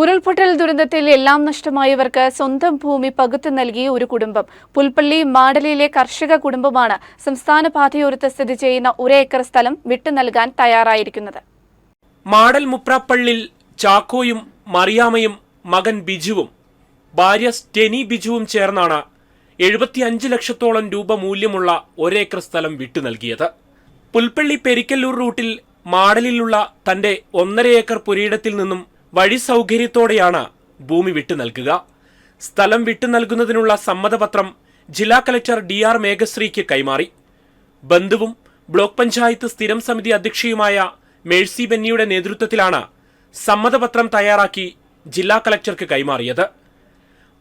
ഉരുൾപൊട്ടൽ ദുരന്തത്തിൽ എല്ലാം നഷ്ടമായവർക്ക് സ്വന്തം ഭൂമി പകുത്തു നൽകിയ ഒരു കുടുംബം. പുൽപ്പള്ളി മാടലിയിലെ കർഷക കുടുംബമാണ് സംസ്ഥാന പാതയോരത്ത് സ്ഥിതി ചെയ്യുന്ന ഒരു ഏക്കർ സ്ഥലം വിട്ടു നൽകാൻ തയ്യാറായിരിക്കുന്നത്. മാടൽ മുപ്രാപ്പള്ളിൽ ചാക്കോയും മറിയാമയും മകൻ ബിജുവും ഭാര്യ സ്റ്റെനി ബിജുവും ചേർന്നാണ് എഴുപത്തിയഞ്ച് ലക്ഷത്തോളം രൂപ മൂല്യമുള്ള ഒരേക്കർ സ്ഥലം വിട്ടു നൽകിയത്. പുൽപ്പള്ളി പെരിക്കല്ലൂർ റൂട്ടിൽ മാടലിലുള്ള തന്റെ ഒന്നര ഏക്കർ പുരയിടത്തിൽ നിന്നും വഴി സൗകര്യത്തോടെയാണ് ഭൂമി വിട്ടു നൽകുക. സ്ഥലം വിട്ടു നൽകുന്നതിനുള്ള സമ്മതപത്രം ജില്ലാ കലക്ടർ ഡി ആർ മേഘശ്രീക്ക് കൈമാറി. ബന്ധുവും ബ്ലോക്ക് പഞ്ചായത്ത് സ്ഥിരം സമിതി അധ്യക്ഷയുമായ മേഴ്സി ബെന്നിയുടെ നേതൃത്വത്തിലാണ് സമ്മതപത്രം തയ്യാറാക്കി ജില്ലാ കലക്ടർക്ക് കൈമാറിയത്.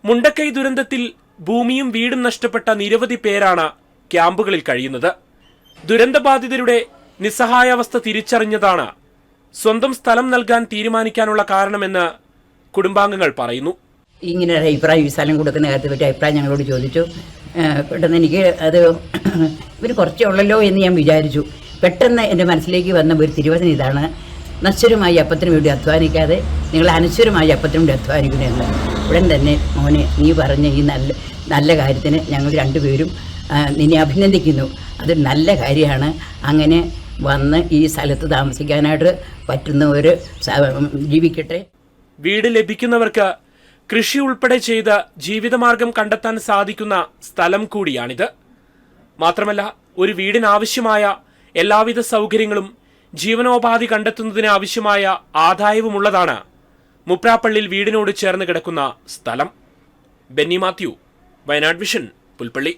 മുണ്ടക്കൈ ദുരന്തത്തിൽ ഭൂമിയും വീടും നഷ്ടപ്പെട്ട നിരവധി പേരാണ് ക്യാമ്പുകളിൽ കഴിയുന്നത്. ദുരന്തബാധിതരുടെ നിസ്സഹായാവസ്ഥ തിരിച്ചറിഞ്ഞതാണ് സ്വന്തം സ്ഥലം നൽകാൻ തീരുമാനിക്കാനുള്ള കാരണമെന്ന് കുടുംബാംഗങ്ങൾ പറയുന്നു. ഇങ്ങനെ ഒരു അഭിപ്രായം ഈ സ്ഥലം കൊടുക്കുന്ന കാര്യത്തെ പറ്റി അഭിപ്രായം ഞങ്ങളോട് ചോദിച്ചു. പെട്ടെന്ന് എനിക്ക് അത് ഇവർ കുറച്ചേ ഉള്ളല്ലോ എന്ന് ഞാൻ വിചാരിച്ചു. പെട്ടെന്ന് എന്റെ മനസ്സിലേക്ക് വന്ന ഒരു തിരുവചനം ഇതാണ്. നശ്വരമായി അപ്പത്തിന് വേണ്ടി അധ്വാനിക്കാതെ നിങ്ങൾ അനശ്വരമായി അപ്പത്തിന് വേണ്ടി അധ്വാനിക്കണമെന്ന് ഉടൻ തന്നെ മോനെ നീ പറഞ്ഞ ഈ നല്ല നല്ല കാര്യത്തിന് ഞങ്ങൾ രണ്ടുപേരും നിന്നെ അഭിനന്ദിക്കുന്നു. അതൊരു നല്ല കാര്യമാണ്. അങ്ങനെ വന്ന് ഈ സ്ഥലത്ത് താമസിക്കാനായിട്ട് ഒരു ജീവിക്കട്ടെ. വീട് ലഭിക്കുന്നവർക്ക് കൃഷി ഉൾപ്പെടെ ചെയ്ത് ജീവിതമാർഗം കണ്ടെത്താൻ സാധിക്കുന്ന സ്ഥലം കൂടിയാണിത്. മാത്രമല്ല ഒരു വീടിനാവശ്യമായ എല്ലാവിധ സൗകര്യങ്ങളും ജീവനോപാധി കണ്ടെത്തുന്നതിന് ആവശ്യമായ ആദായവുമുള്ളതാണ് മുപ്രാപ്പള്ളിയിൽ വീടിനോട് ചേർന്ന് കിടക്കുന്ന സ്ഥലം. ബെന്നി മാത്യു വയനാട് വിഷൻ പുൽപ്പള്ളി.